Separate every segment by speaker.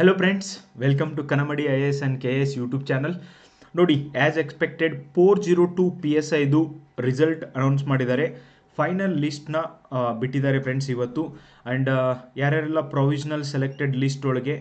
Speaker 1: Hello friends welcome to Kanamadi I S and K S YouTube channel ನೋಡಿ as expected four zero two P S ಐದು result announce ಮಾಡಿದ್ದಾರೆ. Final ಲಿಸ್ಟ್ನ ಬಿಟ್ಟಿದ್ದಾರೆ friends ಇವತ್ತು. And ಯಾರ್ಯಾರೆಲ್ಲ provisional selected list ಒಳಗೆ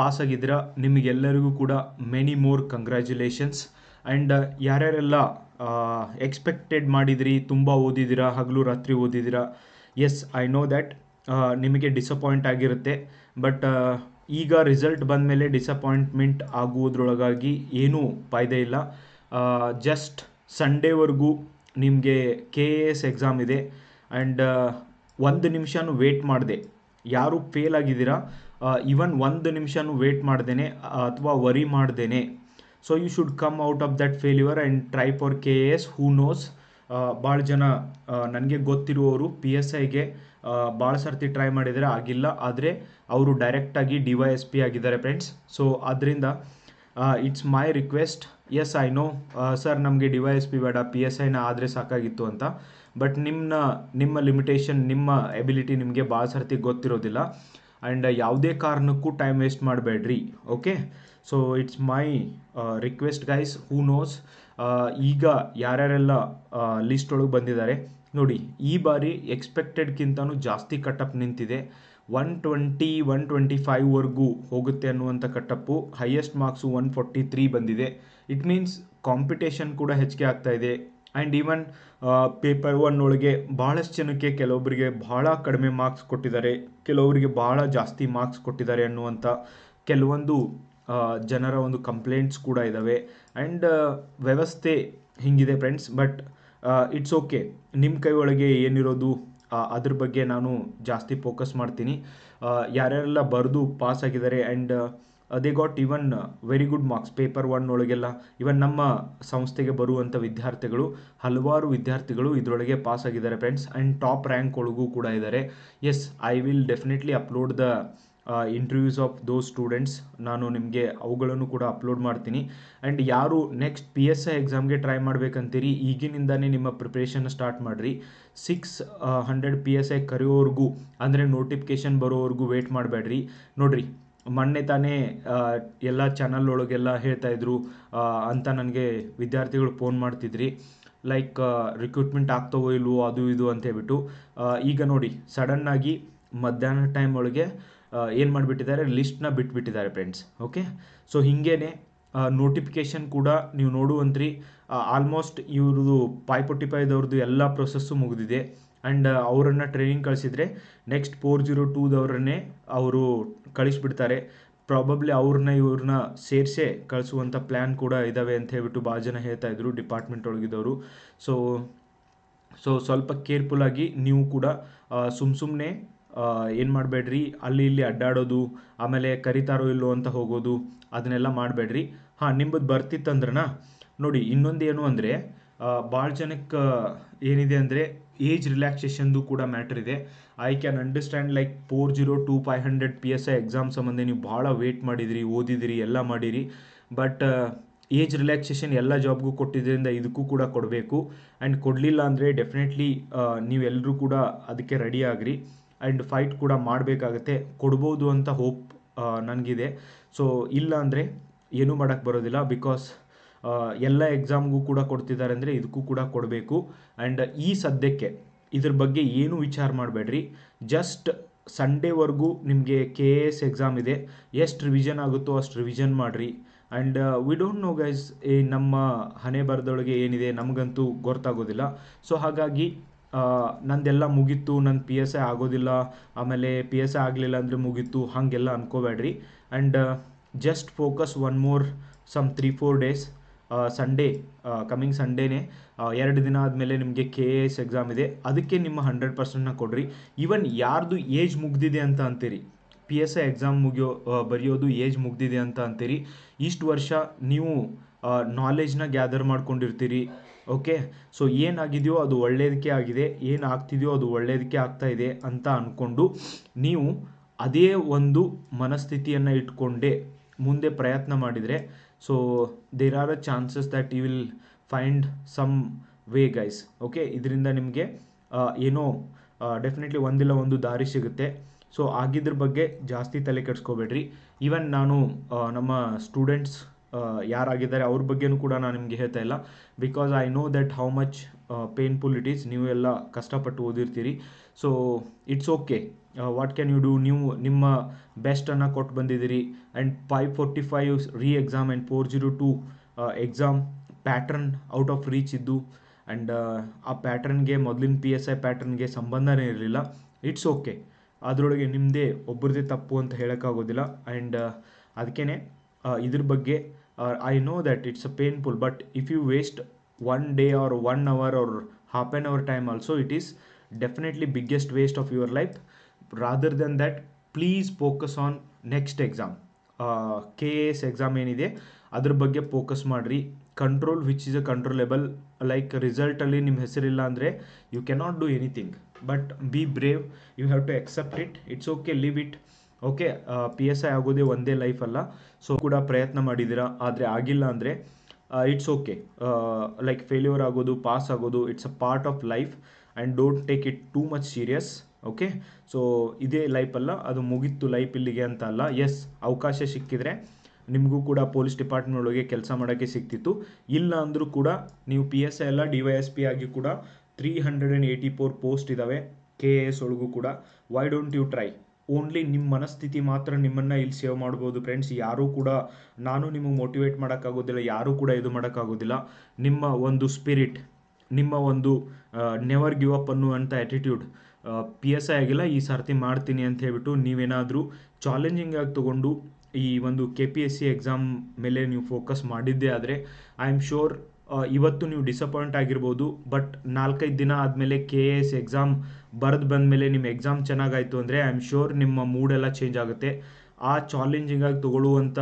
Speaker 1: pass ಆಗಿದ್ದೀರಾ, ನಿಮಗೆಲ್ಲರಿಗೂ ಕೂಡ ಮೆನಿ ಮೋರ್ ಕಂಗ್ರ್ಯಾಚುಲೇಷನ್ಸ್ ಆ್ಯಂಡ್ ಯಾರ್ಯಾರೆಲ್ಲ ಎಕ್ಸ್ಪೆಕ್ಟೆಡ್ ಮಾಡಿದಿರಿ, ತುಂಬ ಓದಿದ್ದೀರಾ, ಹಗಲು ರಾತ್ರಿ ಓದಿದ್ದೀರಾ ಎಸ್ ಐ ನೋ ದ್ಯಾಟ್ ನಿಮಗೆ ಡಿಸಪಾಯಿಂಟ್ ಆಗಿರುತ್ತೆ. ಬಟ್ ಈಗ ರಿಸಲ್ಟ್ ಬಂದ ಮೇಲೆ ಡಿಸಪಾಯಿಂಟ್ಮೆಂಟ್ ಆಗುವುದ್ರೊಳಗಾಗಿ ಏನೂ ಫಾಯ್ದೆ ಇಲ್ಲ. ಜಸ್ಟ್ ಸಂಡೇವರೆಗೂ ನಿಮಗೆ ಕೆ ಎ ಎಸ್ ಎಕ್ಸಾಮ್ ಇದೆ. ಆ್ಯಂಡ್ ಒಂದು ನಿಮಿಷನೂ ವೇಟ್ ಮಾಡಿದೆ. ಯಾರು ಫೇಲ್ ಆಗಿದ್ದೀರಾ ಇವನ್ ಒಂದು ನಿಮಿಷನೂ ವೇಟ್ ಮಾಡ್ದೇನೆ, ಅಥವಾ ವರಿ ಮಾಡ್ದೇನೆ. So you should come out of that failure and try for K A S who knows ಭಾಳ ಜನ ನನಗೆ ಗೊತ್ತಿರುವವರು ಪಿ ಎಸ್ ಐಗೆ ಭಾಳ ಸರ್ತಿ ಟ್ರೈ ಮಾಡಿದರೆ ಆಗಿಲ್ಲ. ಆದರೆ ಅವರು ಡೈರೆಕ್ಟಾಗಿ ಡಿ ವೈ ಎಸ್ ಪಿ ಆಗಿದ್ದಾರೆ ಫ್ರೆಂಡ್ಸ್ ಸೊ ಅದರಿಂದ it's my request yes I know sir ನಮಗೆ ಡಿ ವೈ ಎಸ್ ಪಿ ಬೇಡ. ಪಿ ಎಸ್ ಐನ ಆದರೆ ಸಾಕಾಗಿತ್ತು ಅಂತ. ಬಟ್ ನಿಮ್ಮ ನಿಮ್ಮ ಲಿಮಿಟೇಷನ್ ನಿಮ್ಮ ಎಬಿಲಿಟಿ ನಿಮಗೆ ಭಾಳ ಸರ್ತಿ ಗೊತ್ತಿರೋದಿಲ್ಲ. ಆ್ಯಂಡ್ ಯಾವುದೇ ಕಾರಣಕ್ಕೂ ಟೈಮ್ ವೇಸ್ಟ್ ಮಾಡಬೇಡ್ರಿ. Okay so it's my request guys who knows ಈಗ ಯಾರ್ಯಾರೆಲ್ಲ ಲಿಸ್ಟ್ ಒಳಗೆ ಬಂದಿದ್ದಾರೆ ನೋಡಿ, ಈ ಬಾರಿ ಎಕ್ಸ್ಪೆಕ್ಟೆಡ್ಗಿಂತನೂ ಜಾಸ್ತಿ ಕಟ್ಟಪ್ ನಿಂತಿದೆ. ಒನ್ ಟ್ವೆಂಟಿ ಒನ್ ಟ್ವೆಂಟಿ ಫೈವ್ವರೆಗೂ ಹೋಗುತ್ತೆ ಅನ್ನುವಂಥ cutoff highest marks one forty three ಬಂದಿದೆ. ಇಟ್ ಮೀನ್ಸ್ ಕಾಂಪಿಟೇಷನ್ ಕೂಡ ಹೆಚ್ಚಿಗೆ ಆಗ್ತಾ ಇದೆ. ಆ್ಯಂಡ್ ಈವನ್ ಪೇಪರ್ ಒನ್ ಒಳಗೆ ಭಾಳಷ್ಟು ಜನಕ್ಕೆ ಕೆಲವೊಬ್ಬರಿಗೆ ಭಾಳ ಕಡಿಮೆ ಮಾರ್ಕ್ಸ್ ಕೊಟ್ಟಿದ್ದಾರೆ. ಕೆಲವರಿಗೆ ಭಾಳ ಜಾಸ್ತಿ ಮಾರ್ಕ್ಸ್ ಕೊಟ್ಟಿದ್ದಾರೆ ಅನ್ನುವಂಥ ಕೆಲವೊಂದು ಜನರ ಒಂದು ಕಂಪ್ಲೇಂಟ್ಸ್ ಕೂಡ ಇದ್ದಾವೆ ಆ್ಯಂಡ್ ವ್ಯವಸ್ಥೆ ಹಿಂಗಿದೆ ಫ್ರೆಂಡ್ಸ್ ಬಟ್ ಇಟ್ಸ್ ಓಕೆ ನಿಮ್ಮ ಕೈ ಒಳಗೆ ಏನಿರೋದು ಅದ್ರ ಬಗ್ಗೆ ನಾನು ಜಾಸ್ತಿ ಫೋಕಸ್ ಮಾಡ್ತೀನಿ. ಯಾರ್ಯಾರೆಲ್ಲ ಬರೆದು ಪಾಸ್ ಆಗಿದ್ದಾರೆ and they got even very good marks paper one ಒಳಗೆಲ್ಲ ಇವನ್ ನಮ್ಮ ಸಂಸ್ಥೆಗೆ ಬರುವಂಥ ವಿದ್ಯಾರ್ಥಿಗಳು, ಹಲವಾರು ವಿದ್ಯಾರ್ಥಿಗಳು ಇದರೊಳಗೆ ಪಾಸ್ ಆಗಿದ್ದಾರೆ ಫ್ರೆಂಡ್ಸ್ ಆ್ಯಂಡ್ ಟಾಪ್ ರ್ಯಾಂಕ್ ಒಳಗೂ ಕೂಡ ಇದ್ದಾರೆ. Yes I will definitely upload the interviews of those students ನಾನು ನಿಮಗೆ ಅವುಗಳನ್ನು ಕೂಡ ಅಪ್ಲೋಡ್ ಮಾಡ್ತೀನಿ. ಆ್ಯಂಡ್ ಯಾರು ನೆಕ್ಸ್ಟ್ ಪಿ ಎಸ್ ಐ ಎಕ್ಸಾಮ್ಗೆ ಟ್ರೈ ಮಾಡಬೇಕಂತೀರಿ, ಈಗಿನಿಂದಾನೇ ನಿಮ್ಮ ಪ್ರಿಪ್ರೇಷನ್ ಸ್ಟಾರ್ಟ್ ಮಾಡಿರಿ. Six hundred P S I ಕರೆಯೋವರೆಗೂ ಅಂದರೆ ನೋಟಿಫಿಕೇಷನ್ ಬರೋವರೆಗೂ ವೇಟ್ ಮಾಡಬೇಡ್ರಿ. ನೋಡಿರಿ, ಮೊನ್ನೆ ತಾನೇ ಎಲ್ಲ ಚಾನಲ್ ಒಳಗೆಲ್ಲ ಹೇಳ್ತಾಯಿದ್ರು ಅಂತ ನನಗೆ ವಿದ್ಯಾರ್ಥಿಗಳು ಫೋನ್ ಮಾಡ್ತಿದ್ರಿ. ಲೈಕ್ ರಿಕ್ರೂಟ್ಮೆಂಟ್ ಆಗ್ತವೋ ಇಲ್ವೋ ಅದು ಇದು ಅಂತ ಹೇಳ್ಬಿಟ್ಟು ಈಗ ನೋಡಿ ಸಡನ್ನಾಗಿ ಮಧ್ಯಾಹ್ನ ಟೈಮ್ ಒಳಗೆ ಏನು ಮಾಡಿಬಿಟ್ಟಿದ್ದಾರೆ? ಲಿಸ್ಟ್ನ ಬಿಟ್ಬಿಟ್ಟಿದ್ದಾರೆ ಫ್ರೆಂಡ್ಸ್ ಓಕೆ ಸೊ ಹೀಗೇನೆ ನೋಟಿಫಿಕೇಷನ್ ಕೂಡ ನೀವು ನೋಡುವಂತ್ರಿ. ಆಲ್ಮೋಸ್ಟ್ ಇವ್ರದ್ದು ಫೈವ್ದವ್ರದ್ದು ಎಲ್ಲ ಪ್ರೊಸೆಸ್ಸು ಮುಗಿದಿದೆ. ಆ್ಯಂಡ್ ಅವರನ್ನು ಟ್ರೈನಿಂಗ್ ಕಳಿಸಿದರೆ ನೆಕ್ಸ್ಟ್ ಫೋರ್ ಜೀರೋ ಟೂದವ್ರನ್ನೇ ಅವರು ಕಳಿಸ್ಬಿಡ್ತಾರೆ. ಪ್ರಾಬಬ್ಲಿ ಅವ್ರನ್ನ ಇವ್ರನ್ನ ಸೇರಿಸೇ ಕಳಿಸುವಂಥ ಪ್ಲ್ಯಾನ್ ಕೂಡ ಇದ್ದಾವೆ ಅಂತ ಹೇಳ್ಬಿಟ್ಟು ಭಾಳ ಜನ ಹೇಳ್ತಾ ಇದ್ರು ಡಿಪಾರ್ಟ್ಮೆಂಟ್ ಒಳಗಿದ್ದವರು. ಸೊ ಸೊ ಸ್ವಲ್ಪ ಕೇರ್ಫುಲ್ಲಾಗಿ ನೀವು ಕೂಡ ಸುಮ್ಮ ಸುಮ್ಮನೆ ಏನು ಮಾಡಬೇಡ್ರಿ? ಅಲ್ಲಿ ಇಲ್ಲಿ ಅಡ್ಡಾಡೋದು, ಆಮೇಲೆ ಕರಿತಾರೋ ಇಲ್ಲೋ ಅಂತ ಹೋಗೋದು, ಅದನ್ನೆಲ್ಲ ಮಾಡಬೇಡ್ರಿ. ಹಾಂ ನಿಮ್ಮದು ಬರ್ತಿತ್ತಂದ್ರನ? ನೋಡಿ ಇನ್ನೊಂದು ಏನು ಅಂದರೆ ಭಾಳ ಜನಕ್ಕೆ ಏನಿದೆ ಅಂದರೆ, ಏಜ್ ರಿಲ್ಯಾಕ್ಸೇಷನ್ದು ಕೂಡ ಮ್ಯಾಟ್ರ್ ಇದೆ. I can understand like four zero two five hundred P S I exam ಸಂಬಂಧ ನೀವು ಭಾಳ ವೇಟ್ ಮಾಡಿದಿರಿ, ಓದಿದಿರಿ, ಎಲ್ಲ ಮಾಡಿರಿ. ಬಟ್ ಏಜ್ ರಿಲ್ಯಾಕ್ಸೇಷನ್ ಎಲ್ಲ ಜಾಬ್ಗೂ ಕೊಟ್ಟಿದ್ದರಿಂದ ಇದಕ್ಕೂ ಕೂಡ ಕೊಡಬೇಕು. ಆ್ಯಂಡ್ ಕೊಡಲಿಲ್ಲ ಅಂದರೆ ಡೆಫಿನೆಟ್ಲಿ ನೀವೆಲ್ಲರೂ ಕೂಡ ಅದಕ್ಕೆ ರೆಡಿ ಆಗಿರಿ. ಆ್ಯಂಡ್ ಫೈಟ್ ಕೂಡ ಮಾಡಬೇಕಾಗತ್ತೆ. ಕೊಡ್ಬೋದು ಅಂತ ಹೋಪ್ ನನಗಿದೆ. ಸೊ, ಇಲ್ಲ ಅಂದರೆ ಏನೂ ಮಾಡೋಕ್ಕೆ ಬರೋದಿಲ್ಲ ಬಿಕಾಸ್ ಎಲ್ಲ ಎಕ್ಸಾಮ್ಗೂ ಕೂಡ ಕೊಡ್ತಿದ್ದಾರೆ ಅಂದರೆ ಇದಕ್ಕೂ ಕೂಡ ಕೊಡಬೇಕು. ಆ್ಯಂಡ್ ಈ ಸದ್ಯಕ್ಕೆ ಇದ್ರ ಬಗ್ಗೆ ಏನೂ ವಿಚಾರ ಮಾಡಬೇಡ್ರಿ. ಜಸ್ಟ್ ಸಂಡೇವರೆಗೂ ನಿಮಗೆ ಕೆ ಎ ಎಸ್ ಎಕ್ಸಾಮ್ ಇದೆ. ಎಷ್ಟು ರಿವಿಷನ್ ಆಗುತ್ತೋ ಅಷ್ಟು ರಿವಿಷನ್ ಮಾಡಿರಿ. And we don't know guys ಈ ನಮ್ಮ ಹಣೆ ಬರದೊಳಗೆ ಏನಿದೆ ನಮಗಂತೂ ಗೊತ್ತಾಗೋದಿಲ್ಲ. ಸೊ, ಹಾಗಾಗಿ ನಂದೆಲ್ಲ ಮುಗೀತು ನನ್ನ ಪಿ ಎಸ್ ಐ ಆಗೋದಿಲ್ಲ, ಆಮೇಲೆ ಪಿ ಎಸ್ ಐ ಆಗಲಿಲ್ಲ ಅಂದರೆ ಮುಗೀತು, ಹಾಗೆಲ್ಲ ಅನ್ಕೋಬೇಡ್ರಿ. And just focus one more some three four days Sunday coming ಸಂಡೇನೇ ಎರಡು ದಿನ ಆದಮೇಲೆ ನಿಮಗೆ ಕೆ ಎ ಎಸ್ ಎಕ್ಸಾಮ್ ಇದೆ. ಅದಕ್ಕೆ ನಿಮ್ಮ ಹಂಡ್ರೆಡ್ ಪರ್ಸೆಂಟ್ನ ಕೊಡ್ರಿ. ಈವನ್ ಯಾರ್ದು ಏಜ್ ಮುಗ್ದಿದೆ ಅಂತ ಅಂತೀರಿ ಪಿ ಎಸ್ ಐ ಎಕ್ಸಾಮ್ ಮುಗಿಯೋ ಬರೆಯೋದು ಏಜ್ ಮುಗ್ದಿದೆ ಅಂತ ಅಂತೀರಿ, ಇಷ್ಟು ವರ್ಷ ನೀವು ನಾಲೆಜ್ನ ಗ್ಯಾದರ್ ಮಾಡ್ಕೊಂಡಿರ್ತೀರಿ. ಓಕೆ ಸೊ ಏನಾಗಿದೆಯೋ ಅದು ಒಳ್ಳೆಯದಕ್ಕೆ ಆಗಿದೆ, ಏನು ಆಗ್ತಿದೆಯೋ ಅದು ಒಳ್ಳೆಯದಕ್ಕೆ ಆಗ್ತಾ ಇದೆ ಅಂತ ಅಂದ್ಕೊಂಡು ನೀವು ಅದೇ ಒಂದು ಮನಸ್ಥಿತಿಯನ್ನು ಇಟ್ಕೊಂಡೇ ಮುಂದೆ ಪ್ರಯತ್ನ ಮಾಡಿದರೆ so there are a chances that you will find some way guys okay ಇದರಿಂದ ನಿಮಗೆ ಏನೋ ಡೆಫಿನೆಟ್ಲಿ ಒಂದಿಲ್ಲ ಒಂದು ದಾರಿ ಸಿಗುತ್ತೆ. ಸೊ ಆಗಿದ್ರ ಬಗ್ಗೆ ಜಾಸ್ತಿ ತಲೆ ಕೆಡಿಸ್ಕೋಬೇಡ್ರಿ. ಈವನ್ ನಾನು ನಮ್ಮ ಸ್ಟೂಡೆಂಟ್ಸ್ ಯಾರಾಗಿದ್ದಾರೆ ಅವ್ರ ಬಗ್ಗೆನೂ ಕೂಡ ನಾನು ನಿಮಗೆ ಹೇಳ್ತಾ ಇಲ್ಲ. Because I know that how much painful it is ನೀವು ಎಲ್ಲ ಕಷ್ಟಪಟ್ಟು ಓದಿರ್ತೀರಿ. So it's okay what can you do ನೀವು ನಿಮ್ಮ ಬೆಸ್ಟನ್ನು ಕೊಟ್ಟು ಬಂದಿದ್ದೀರಿ. And five forty five re exam and four zero two exam pattern out of reach ಇದ್ದು. And ಆ ಪ್ಯಾಟ್ರನ್ಗೆ ಮೊದಲಿನ ಪಿ ಎಸ್ ಐ ಪ್ಯಾಟ್ರನ್ಗೆ ಸಂಬಂಧನೇ ಇರಲಿಲ್ಲ. ಇಟ್ಸ್ ಓಕೆ ಅದರೊಳಗೆ ನಿಮ್ಮದೇ ಒಬ್ಬರದೇ ತಪ್ಪು ಅಂತ ಹೇಳೋಕ್ಕಾಗೋದಿಲ್ಲ. ಆ್ಯಂಡ್ ಅದಕ್ಕೇ ಇದ್ರ ಬಗ್ಗೆ I know that it's a painful but if you waste one day or one hour or half an hour time also it is definitely biggest waste of your life rather than that please focus on next exam K A S exam ಏನಿದೆ, ಅದ್ರ ಬಗ್ಗೆ focus ಮಾಡಿರಿ. Control which is a controllable like ರಿಸಲ್ಟಲ್ಲಿ ನಿಮ್ಮ ಹೆಸರಿಲ್ಲ ಅಂದರೆ you cannot do anything but be brave you have to accept it it's okay leave it okay P S I ಆಗೋದೇ ಒಂದೇ life ಅಲ್ಲ. ಸೊ ಕೂಡ ಪ್ರಯತ್ನ ಮಾಡಿದ್ದೀರಾ? ಆದರೆ ಆಗಿಲ್ಲ ಅಂದರೆ ಇಟ್ಸ್ ಓಕೆ ಲೈಕ್ ಫೇಲ್ಯೂರ್ ಆಗೋದು ಪಾಸ್ ಆಗೋದು it's a part of life and don't take it too much serious okay so ಇದೇ ಲೈಫ್ ಅಲ್ಲ, ಅದು ಮುಗಿತ್ತು ಲೈಫ್ ಇಲ್ಲಿಗೆ ಅಂತ ಅಲ್ಲ. ಎಸ್ ಅವಕಾಶ ಸಿಕ್ಕಿದ್ರೆ ನಿಮಗೂ ಕೂಡ ಪೊಲೀಸ್ ಡಿಪಾರ್ಟ್ಮೆಂಟ್ ಒಳಗೆ ಕೆಲಸ ಮಾಡೋಕ್ಕೆ ಸಿಕ್ತಿತ್ತು. ಇಲ್ಲ ಅಂದರೂ ಕೂಡ ನೀವು ಪಿ ಎಸ್ ಐ ಎಲ್ಲ ಡಿ ವೈ ಎಸ್ ಪಿ ಆಗಿ ಕೂಡ three hundred and eighty four post ಇದ್ದಾವೆ ಕೆ ಎ ಎಸ್ ಒಳಗೂ ಕೂಡ. Why don't you try only ನಿಮ್ಮ ಮನಸ್ಥಿತಿ ಮಾತ್ರ ನಿಮ್ಮನ್ನು ಇಲ್ಲಿ ಸೇವ್ ಮಾಡ್ಬೋದು ಫ್ರೆಂಡ್ಸ್ ಯಾರೂ ಕೂಡ ನಾನು ನಿಮಗೆ ಮೋಟಿವೇಟ್ ಮಾಡೋಕ್ಕಾಗೋದಿಲ್ಲ, ಯಾರೂ ಕೂಡ ಇದು ಮಾಡೋಕ್ಕಾಗೋದಿಲ್ಲ. ನಿಮ್ಮ ಒಂದು ಸ್ಪಿರಿಟ್ ನಿಮ್ಮ ಒಂದು ನೆವರ್ ಗಿವ್ ಅಪ್ ಅನ್ನುವಂಥ ಆ್ಯಟಿಟ್ಯೂಡ್ ಪಿ ಎಸ್ ಐ ಆಗಿಲ್ಲ, ಈ ಸರ್ತಿ ಮಾಡ್ತೀನಿ ಅಂತ ಹೇಳ್ಬಿಟ್ಟು ನೀವೇನಾದರೂ ಚಾಲೆಂಜಿಂಗ್ ಆಗಿ ತೊಗೊಂಡು ಈ ಒಂದು K P S C exam ಮೇಲೆ ನೀವು ಫೋಕಸ್ ಮಾಡಿದ್ದೇ ಆದರೆ ಐ ಆಮ್ ಶೋರ್ ಇವತ್ತು ನೀವು ಡಿಸಪಾಯಿಂಟ್ ಆಗಿರ್ಬೋದು ಬಟ್ ನಾಲ್ಕೈದು ದಿನ ಆದಮೇಲೆ ಕೆ ಎ ಎಸ್ ಎಕ್ಸಾಮ್ ಬರೆದು ಬಂದಮೇಲೆ ನಿಮ್ಮ ಎಕ್ಸಾಮ್ ಚೆನ್ನಾಗಾಯಿತು ಅಂದರೆ ಐ ಆಮ್ ಶ್ಯೂರ್ ನಿಮ್ಮ ಮೂಡೆಲ್ಲ ಚೇಂಜ್ ಆಗುತ್ತೆ. ಆ ಚಾಲೆಂಜಿಂಗಾಗಿ ತಗೊಳ್ಳುವಂಥ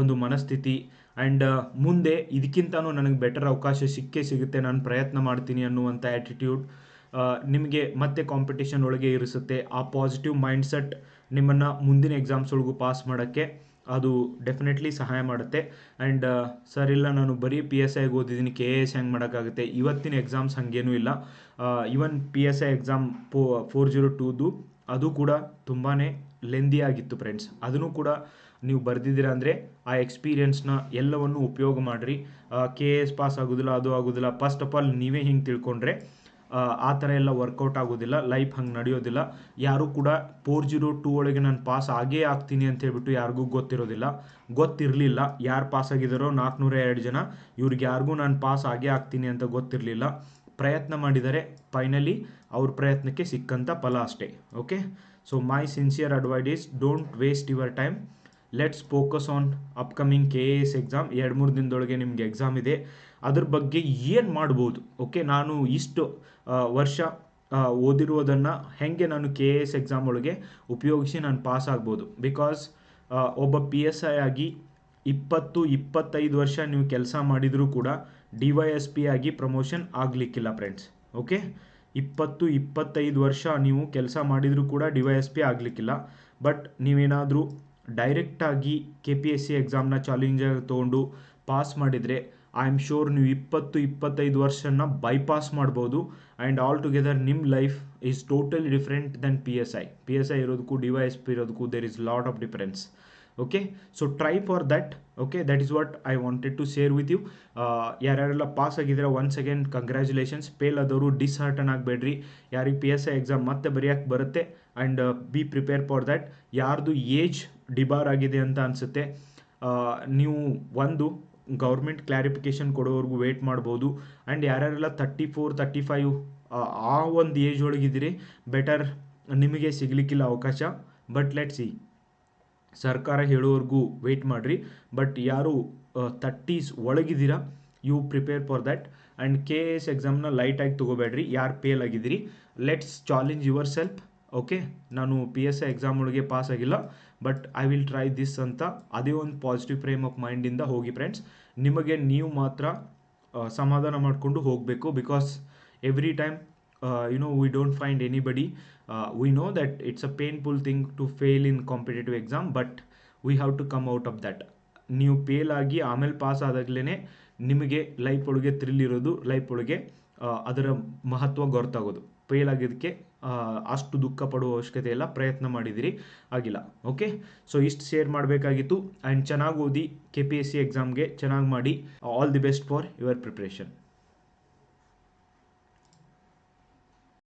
Speaker 1: ಒಂದು ಮನಸ್ಥಿತಿ ಆ್ಯಂಡ್ ಮುಂದೆ ಇದಕ್ಕಿಂತನೂ ನನಗೆ ಬೆಟರ್ ಅವಕಾಶ ಸಿಕ್ಕೇ ಸಿಗುತ್ತೆ. ನಾನು ಪ್ರಯತ್ನ ಮಾಡ್ತೀನಿ ಅನ್ನುವಂಥ ಆ್ಯಟಿಟ್ಯೂಡ್ ನಿಮಗೆ ಮತ್ತೆ ಕಾಂಪಿಟೇಷನ್ ಒಳಗೆ ಇರಿಸುತ್ತೆ. ಆ ಪಾಸಿಟಿವ್ ಮೈಂಡ್ಸೆಟ್ ನಿಮ್ಮನ್ನು ಮುಂದಿನ ಎಕ್ಸಾಮ್ಸ್ ಒಳಗೂ ಪಾಸ್ ಮಾಡೋಕ್ಕೆ ಅದು ಡೆಫಿನೆಟ್ಲಿ ಸಹಾಯ ಮಾಡುತ್ತೆ. ಆ್ಯಂಡ್ ಸರ್ ಇಲ್ಲ, ನಾನು ಬರೀ ಪಿ ಎಸ್ ಐಗೆ ಓದಿದ್ದೀನಿ ಕೆ ಎ ಎಸ್ ಹೆಂಗೆ ಮಾಡೋಕ್ಕಾಗುತ್ತೆ? ಇವತ್ತಿನ ಎಕ್ಸಾಮ್ಸ್ ಹಾಗೇನೂ ಇಲ್ಲ. Even P S I exam ಪೋ ಫೋರ್ ಜೀರೋ ಟೂದು ಅದು ಕೂಡ ತುಂಬಾ ಲೆಂದಿ ಆಗಿತ್ತು ಫ್ರೆಂಡ್ಸ್ ಅದನ್ನು ಕೂಡ ನೀವು ಬರೆದಿದ್ದೀರ ಅಂದರೆ, ಆ ಎಕ್ಸ್ಪೀರಿಯನ್ಸ್ನ ಎಲ್ಲವನ್ನು ಉಪಯೋಗ ಮಾಡಿರಿ. ಕೆ ಎ ಎಸ್ ಪಾಸ್ ಆಗೋದಿಲ್ಲ, ಅದು ಆಗೋದಿಲ್ಲ. ಫಸ್ಟ್ ಆಫ್ ಆಲ್ ನೀವೇ ಹಿಂಗೆ ತಿಳ್ಕೊಂಡ್ರೆ ಆ ಥರ ಎಲ್ಲ ವರ್ಕೌಟ್ ಆಗೋದಿಲ್ಲ ಲೈಫ್ ಹಂಗೆ ನಡೆಯೋದಿಲ್ಲ. ಯಾರೂ ಕೂಡ ಫೋರ್ ಜೀರೋ ಟೂ ಒಳಗೆ ನಾನು ಪಾಸ್ ಆಗೇ ಆಗ್ತೀನಿ ಅಂತ ಹೇಳ್ಬಿಟ್ಟು ಯಾರಿಗೂ ಗೊತ್ತಿರೋದಿಲ್ಲ. ಗೊತ್ತಿರಲಿಲ್ಲ. ಯಾರು ಪಾಸ್ ಆಗಿದ್ದಾರೋ ನಾಲ್ಕುನೂರ ಎರಡು ಜನ, ಇವ್ರಿಗೆ ಯಾರಿಗೂ ನಾನು ಪಾಸ್ ಆಗೇ ಆಗ್ತೀನಿ ಅಂತ ಗೊತ್ತಿರಲಿಲ್ಲ. ಪ್ರಯತ್ನ ಮಾಡಿದರೆ ಫೈನಲಿ ಅವ್ರ ಪ್ರಯತ್ನಕ್ಕೆ ಸಿಕ್ಕಂಥ ಫಲ ಅಷ್ಟೇ. Okay so my sincere advice don't waste your time let's focus on upcoming K A S exam ಎರಡು, ಮೂರು ದಿನದೊಳಗೆ ನಿಮಗೆ ಎಕ್ಸಾಮ್ ಇದೆ. ಅದ್ರ ಬಗ್ಗೆ ಏನು ಮಾಡ್ಬೋದು? ಓಕೆ ನಾನು ಇಷ್ಟು ವರ್ಷ ಓದಿರುವುದನ್ನು ಹೇಗೆ ನಾನು ಕೆ ಎ ಎಸ್ ಎಕ್ಸಾಮ್ ಒಳಗೆ ಉಪಯೋಗಿಸಿ ನಾನು ಪಾಸ್ ಆಗ್ಬೋದು? ಬಿಕಾಸ್ ಒಬ್ಬ ಪಿ ಎಸ್ ಐ ಆಗಿ ಇಪ್ಪತ್ತು, ಇಪ್ಪತ್ತೈದು ವರ್ಷ ನೀವು ಕೆಲಸ ಮಾಡಿದರೂ ಕೂಡ ಡಿ ವೈ ಎಸ್ ಪಿ ಆಗಿ ಪ್ರಮೋಷನ್ ಆಗಲಿಕ್ಕಿಲ್ಲ ಫ್ರೆಂಡ್ಸ್ ಓಕೆ ಇಪ್ಪತ್ತು, ಇಪ್ಪತ್ತೈದು ವರ್ಷ ನೀವು ಕೆಲಸ ಮಾಡಿದರೂ ಕೂಡ ಡಿ ವೈ ಎಸ್ ಪಿ ಆಗಲಿಕ್ಕಿಲ್ಲ. ಬಟ್ ನೀವೇನಾದರೂ ಡೈರೆಕ್ಟಾಗಿ ಕೆ ಪಿ ಎಸ್ ಸಿ ಎಕ್ಸಾಮ್ನ ಚಾಲೆಂಜರ್ ತೊಗೊಂಡು ಪಾಸ್ ಮಾಡಿದರೆ ಐ ಆಮ್ ಶೋರ್ ನೀವು ಇಪ್ಪತ್ತು, ಇಪ್ಪತ್ತೈದು ವರ್ಷನ ಬೈಪಾಸ್ ಮಾಡ್ಬೋದು. ಆ್ಯಂಡ್ ಆಲ್ ಟುಗೆದರ್ ನಿಮ್ಮ life is totally different than P S I P S I ಇರೋದಕ್ಕೂ D Y S P ಇರೋದಕ್ಕೂ there is lot of difference okay so try for that okay that is what I wanted to share with you ಯಾರ್ಯಾರೆಲ್ಲ pass ಆಗಿದ್ದೀರಾ one second congratulations fail ಆದವರು dishearten ಆಗಬೇಡ್ರಿ. ಯಾರಿಗೆ P S I exam ಮತ್ತೆ ಬರೆಯೋಕ್ಕೆ ಬರುತ್ತೆ and be prepare for that ಯಾರ್ದು age debar ಆಗಿದೆ ಅಂತ ಅನಿಸುತ್ತೆ ನೀವು ಒಂದು ಗೌರ್ಮೆಂಟ್ ಕ್ಲಾರಿಫಿಕೇಷನ್ ಕೊಡೋವರೆಗೂ ವೇಟ್ ಮಾಡ್ಬೋದು. ಆ್ಯಂಡ್ ಯಾರ್ಯಾರೆಲ್ಲ ತರ್ಟಿ ಫೋರ್ ತರ್ಟಿ ಫೈವ್ ಆ ಒಂದು ಏಜ್ ಒಳಗಿದ್ದೀರಿ ಬೆಟರ್ ನಿಮಗೆ ಸಿಗಲಿಕ್ಕಿಲ್ಲ ಅವಕಾಶ. ಬಟ್ ಲೆಟ್ ಸಿ ಸರ್ಕಾರ ಹೇಳೋವರೆಗೂ ವೆಯ್ಟ್ ಮಾಡಿರಿ. ಬಟ್ ಯಾರು thirties ಒಳಗಿದ್ದೀರಾ you prepare for that and K A S ಎಕ್ಸಾಮ್ನ ಲೈಟಾಗಿ ತೊಗೋಬೇಡ್ರಿ. ಯಾರು ಫೇಲ್ ಆಗಿದ್ದೀರಿ let's challenge yourself okay ನಾನು ಪಿ ಎಸ್ ಐ ಎಕ್ಸಾಮ್ ಒಳಗೆ ಪಾಸ್ ಆಗಿಲ್ಲ but I will try this ಅಂತ ಅದೇ ಒಂದು ಪಾಸಿಟಿವ್ ಫ್ರೇಮ್ ಆಫ್ ಮೈಂಡಿಂದ ಹೋಗಿ ಫ್ರೆಂಡ್ಸ್ ನಿಮಗೆ ನೀವು ಮಾತ್ರ ಸಮಾಧಾನ ಮಾಡಿಕೊಂಡು ಹೋಗಬೇಕು because every time you know we don't find anybody we know that it's a painful thing to fail in competitive exam but we have to come out of that ನೀವು fail ಆಗಿ ಆಮೇಲೆ pass ಆದಾಗಲೇ ನಿಮಗೆ life ಒಳಗೆ thrill ಇರೋದು life ಒಳಗೆ ಅದರ ಮಹತ್ವ ಗೊತ್ತಾಗೋದು. ಫೇಲ್ ಆಗಿದ್ದಕ್ಕೆ ಅಷ್ಟು ದುಃಖ ಪಡುವ ಅವಶ್ಯಕತೆ ಇಲ್ಲ, ಪ್ರಯತ್ನ ಮಾಡಿದಿರಿ, ಆಗಿಲ್ಲ. ಓಕೆ ಸೊ ಇಷ್ಟು ಶೇರ್ ಮಾಡಬೇಕಾಗಿತ್ತು. ಆ್ಯಂಡ್ ಚೆನ್ನಾಗಿ ಓದಿ ಕೆ ಪಿ ಎಸ್ ಸಿ ಎಕ್ಸಾಮ್ಗೆ ಚೆನ್ನಾಗಿ ಮಾಡಿ. All the best for your preparation